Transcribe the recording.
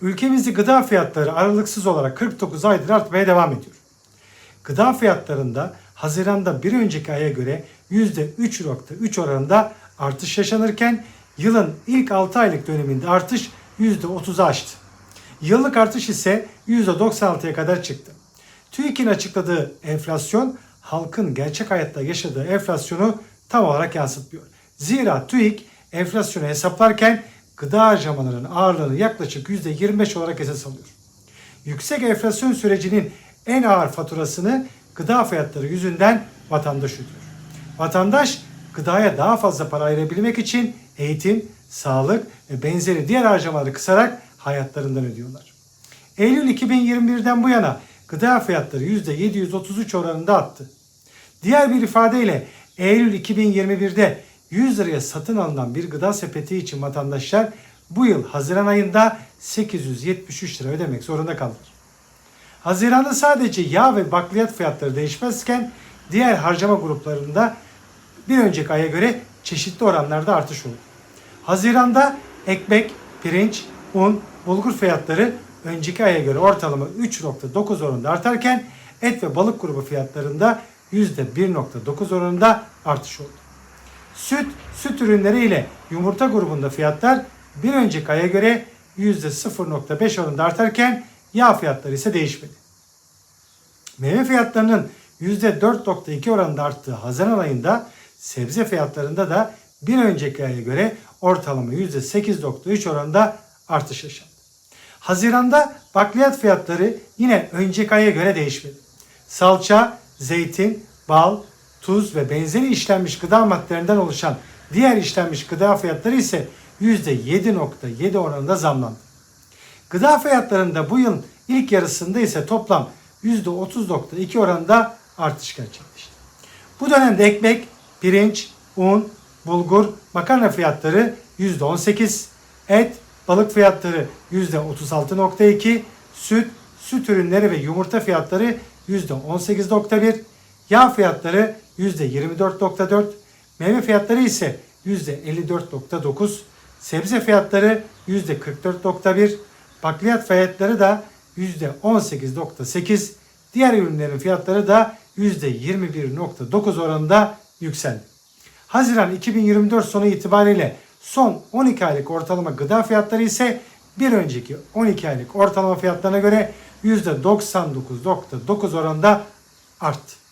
Ülkemizde gıda fiyatları aralıksız olarak 49 aydır artmaya devam ediyor. Gıda fiyatlarında Haziran'da bir önceki aya göre %3.3 oranında artış yaşanırken yılın ilk 6 aylık döneminde artış %30'u aştı. Yıllık artış ise %96'ya kadar çıktı. TÜİK'in açıkladığı enflasyon halkın gerçek hayatta yaşadığı enflasyonu tam olarak yansıtmıyor. Zira TÜİK enflasyonu hesaplarken gıda harcamalarının ağırlığını yaklaşık %25 olarak esas alıyor. Yüksek enflasyon sürecinin en ağır faturasını gıda fiyatları yüzünden vatandaş ödüyor. Vatandaş gıdaya daha fazla para ayırabilmek için eğitim, sağlık ve benzeri diğer harcamaları kısarak hayatlarından ödüyorlar. Eylül 2021'den bu yana gıda fiyatları %733 oranında arttı. Diğer bir ifadeyle Eylül 2021'de 100 liraya satın alınan bir gıda sepeti için vatandaşlar bu yıl Haziran ayında 873 lira ödemek zorunda kaldılar. Haziranda sadece yağ ve bakliyat fiyatları değişmezken diğer harcama gruplarında bir önceki aya göre çeşitli oranlarda artış oldu. Haziranda ekmek, pirinç, un, bulgur fiyatları önceki aya göre ortalama 3.9 oranında artarken et ve balık grubu fiyatlarında %1.9 oranında artış oldu. Süt, süt ürünleri ile yumurta grubunda fiyatlar bir önceki aya göre %0.5 oranında artarken yağ fiyatları ise değişmedi. Meyve fiyatlarının %4.2 oranında arttığı Haziran ayında sebze fiyatlarında da bir önceki aya göre ortalama %8.3 oranında artış yaşandı. Haziranda bakliyat fiyatları yine önceki aya göre değişmedi. Salça, zeytin, bal, tuz ve benzeri işlenmiş gıda maddelerinden oluşan diğer işlenmiş gıda fiyatları ise %7.7 oranında zamlandı. Gıda fiyatlarında bu yılın ilk yarısında ise toplam %30.2 oranında artış gerçekleşti. Bu dönemde ekmek, pirinç, un, bulgur, makarna fiyatları %18, et, balık fiyatları %36.2, süt, süt ürünleri ve yumurta fiyatları %18.1, yağ fiyatları %24.4, meyve fiyatları ise %54.9, sebze fiyatları %44.1, bakliyat fiyatları da %18.8, diğer ürünlerin fiyatları da %21.9 oranında yükseldi. Haziran 2024 sonu itibariyle son 12 aylık ortalama gıda fiyatları ise bir önceki 12 aylık ortalama fiyatlarına göre %99.9 oranında arttı.